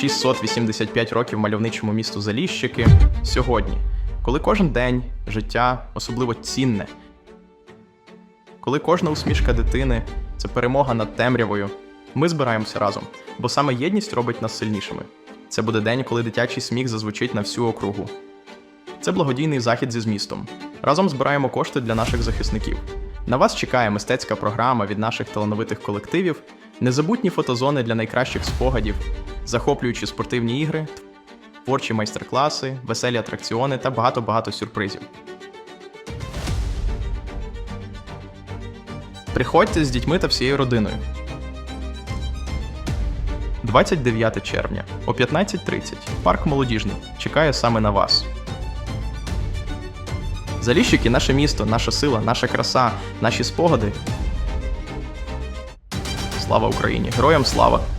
685 років мальовничому місту Заліщики. Сьогодні, коли кожен день життя особливо цінне, коли кожна усмішка дитини це перемога над темрявою, ми збираємося разом, бо саме єдність робить нас сильнішими. Це буде день, коли дитячий сміх зазвучить на всю округу. Це благодійний захід зі змістом. Разом збираємо кошти для наших захисників. На вас чекає мистецька програма від наших талановитих колективів, незабутні фотозони для найкращих спогадів, захоплюючі спортивні ігри, творчі майстер-класи, веселі атракціони та багато-багато сюрпризів. Приходьте з дітьми та всією родиною. 29 червня о 15.30. Парк Молодіжний чекає саме на вас. Заліщики наше місто, наша сила, наша краса, наші спогади. Слава Україні! Героям слава!